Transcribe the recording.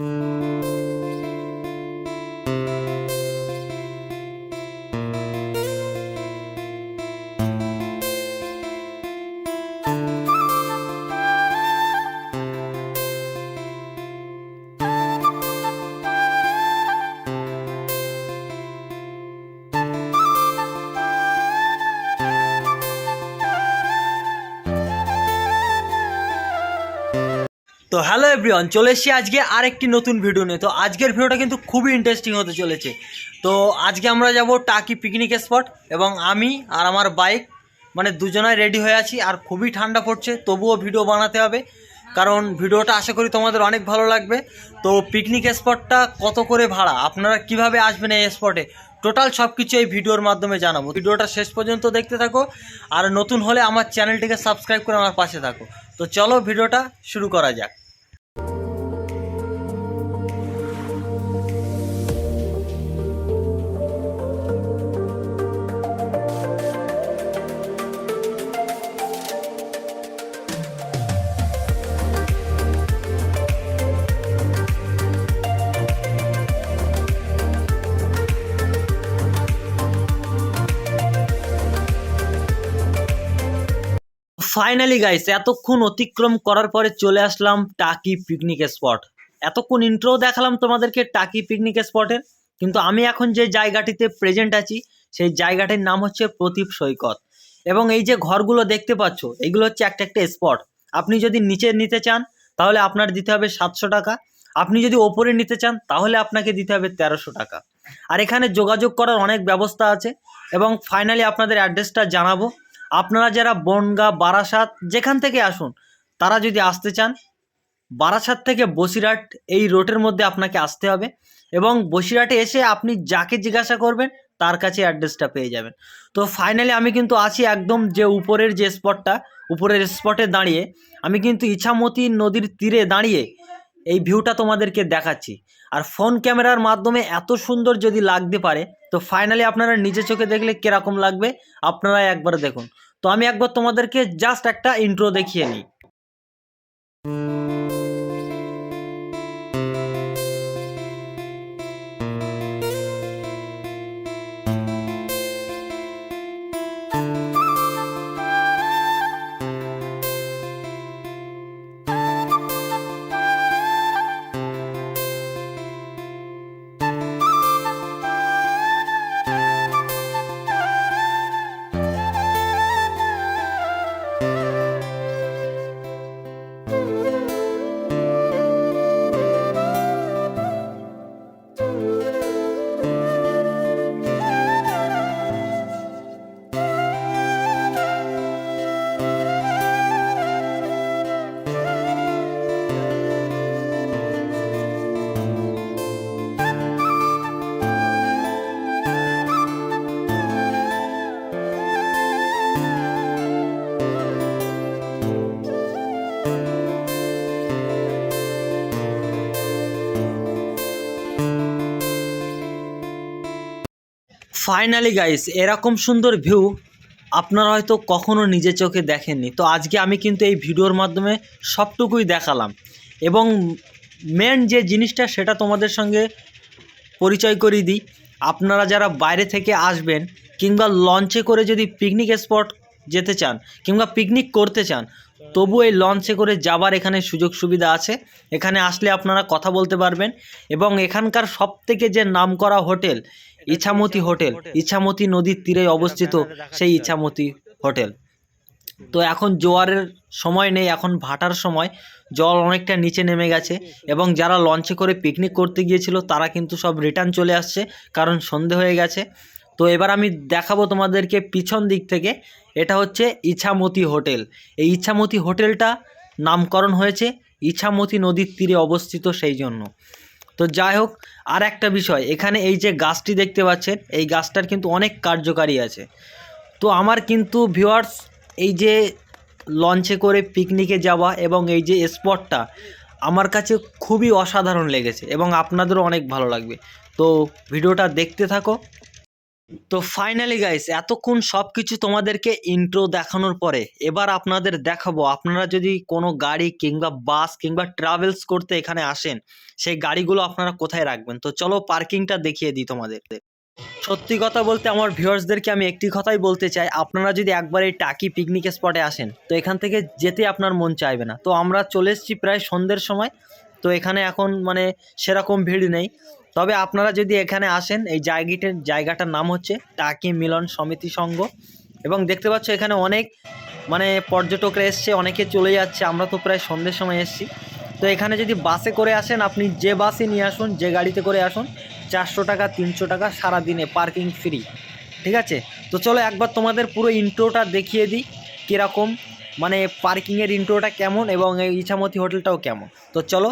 Mm-hmm. তো hello everyone, চলে এসেছি আজকে আরেকটি নতুন ভিডিও নিয়ে। তো আজকের ভিডিওটা কিন্তু খুবই ইন্টারেস্টিং হতে চলেছে। তো আজকে আমরা যাব টাকি পিকনিক স্পট এবং আমি আর আমার বাইক মানে দুজনাই রেডি হয়ে আছি আর খুবই ঠান্ডা পড়ছে, তবুও ভিডিও বানাতে হবে। কারণ ভিডিওটা আশা করি তোমাদের অনেক ভালো লাগবে। তো পিকনিক স্পটটা কত করে ভাড়া? আপনারা কীভাবে আসবেন এই স্পটে টোটাল সব কিছু এই ভিডিওর মাধ্যমে জানাব। ভিডিওটা শেষ পর্যন্ত দেখতে থাকো। আর নতুন হলে আমার চ্যানেলটিকে সাবস্ক্রাইব করে আমার পাশে থাকো। তো চলো ভিডিওটা শুরু করা যাক। ফাইনালি গাইস এতক্ষণ অতিক্রম করার পরে চলে আসলাম টাকি পিকনিক স্পট এতক্ষণ ইন্ট্রো দেখালাম তোমাদেরকে টাকি পিকনিক স্পটের কিন্তু আমি এখন যে জায়গাটিতে প্রেজেন্ট আছি, সেই জায়গাটির নাম হচ্ছে প্রদীপ সৈকত। এবং এই যে ঘরগুলো দেখতে পাচ্ছ, এগুলো হচ্ছে একটা একটা স্পট আপনি যদি নিচে নিতে চান, তাহলে আপনার দিতে হবে সাতশো টাকা। আপনি যদি ওপরে নিতে চান, তাহলে আপনাকে দিতে হবে তেরোশো টাকা। আর এখানে যোগাযোগ করার অনেক ব্যবস্থা আছে। এবং ফাইনালি আপনাদের অ্যাড্রেসটা জানাব। আপনারা যারা বনগা, বারাসাত যেখান থেকে আসুন, তারা যদি আসতে চান, বারাসাত থেকে বসিরহাট এই রোডের মধ্যে আপনাকে আসতে হবে এবং বসিরহাটে এসে আপনি যাকে জিজ্ঞাসা করবেন, তার কাছে অ্যাড্রেসটা পেয়ে যাবেন। তো ফাইনালি আমি কিন্তু আছি একদম যে উপরের যে স্পটটা উপরের স্পটে দাঁড়িয়ে, আমি কিন্তু ইছামতি নদীর তীরে দাঁড়িয়ে এই ভিউটা তোমাদেরকে দেখাচ্ছি। আর ফোন ক্যামেরার মাধ্যমে এত সুন্দর যদি লাগতে পারে, তো ফাইনালি আপনারা নিজে চোখে দেখলে কীরকম লাগবে আপনারা একবার দেখুন। তো আমি একবার তোমাদেরকে জাস্ট একটা ইন্ট্রো দেখিয়ে নিই। ফাইনালি গাইস এরকম সুন্দর ভিউ আপনারা হয়তো কখনও নিজে চোখে দেখেননি। তো আজকে আমি কিন্তু এই ভিডিওর মাধ্যমে সবটুকুই দেখালাম। এবং মেন যে জিনিসটা, সেটা তোমাদের সঙ্গে পরিচয় করিয়ে দিই। আপনারা যারা বাইরে থেকে আসবেন কিংবা লঞ্চে করে যদি পিকনিক স্পট যেতে চান কিংবা পিকনিক করতে চান, তবু এই লঞ্চে করে যাবার এখানে সুযোগ সুবিধা আছে। এখানে আসলে আপনারা কথা বলতে পারবেন এবং এখানকার সবথেকে যে নামকরা হোটেল, ইছামতি হোটেল, ইছামতি নদীর তীরে অবস্থিত সেই ইছামতি হোটেল। তো এখন জোয়ারের সময় নেই, এখন ভাটার সময়, জল অনেকটা নিচে নেমে গেছে এবং যারা লঞ্চে করে পিকনিক করতে গিয়েছিল তারা কিন্তু সব রিটার্ন চলে আসছে, কারণ সন্ধে হয়ে গেছে। তো এবার আমি দেখাবো তোমাদেরকে পিছন দিক থেকে। এটা হচ্ছে ইছামতি হোটেল। এই ইছামতি হোটেলটা নামকরণ হয়েছে ইছামতি নদীর তীরে অবস্থিত সেই জন্য। তো যাই হোক আর একটা বিষয়, এখানে এই যে গাছটি দেখতে পাচ্ছেন, এই গাছটার কিন্তু অনেক কার্যকারী আছে। তো আমার কিন্তু ভিউয়ার্স এই যে লঞ্চে করে পিকনিকে যাওয়া এবং এই যে স্পটটা আমার কাছে খুবই অসাধারণ লেগেছে এবং আপনাদেরও অনেক ভালো লাগবে। তো ভিডিওটা দেখতে থাকো। তো ফাইনালি গাইস এতক্ষণ সব কিছু তোমাদেরকে ইন্ট্রো দেখানোর পরে এবার আপনাদের দেখাবো। আপনারা যদি কোনো গাড়ি কিংবা বাস কিংবা ট্রাভেলস করতে এখানে আসেন, সেই গাড়িগুলো আপনারা কোথায় রাখবেন? তো চলো পার্কিংটা দেখিয়ে দিই তোমাদের। সত্যি কথা বলতে আমার ভিউয়ার্সদেরকে আমি একটি কথাই বলতে চাই, আপনারা যদি একবার এই টাকি পিকনিক স্পটে আসেন, তো এখান থেকে যেতে আপনার মন চাইবে না। তো আমরা চলে এসেছি প্রায় সন্ধ্যের সময়, তো এখানে এখন মানে সেরকম ভিড় নেই। তবে আপনারা যদি এখানে আসেন, এই জায়গাটার জায়গাটার নাম হচ্ছে টাকি মিলন সমিতি সংঘ। এবং দেখতে পাচ্ছ এখানে অনেক মানে পর্যটকরা এসছে, অনেকে চলে যাচ্ছে। আমরা তো প্রায় সন্ধ্যের সময় এসেছি। তো এখানে যদি বাসে করে আসেন, আপনি যে বাসে নিয়ে আসুন, যে গাড়িতে করে আসুন, চারশো টাকা, তিনশো টাকা সারাদিনে পার্কিং ফ্রি। ঠিক আছে? তো চলো একবার তোমাদের পুরো ইন্ট্রোটা দেখিয়ে দিই, কীরকম মানে পার্কিংয়ের ইন্ট্রোটা কেমন এবং এই ইছামতি হোটেলটাও কেমন। তো চলো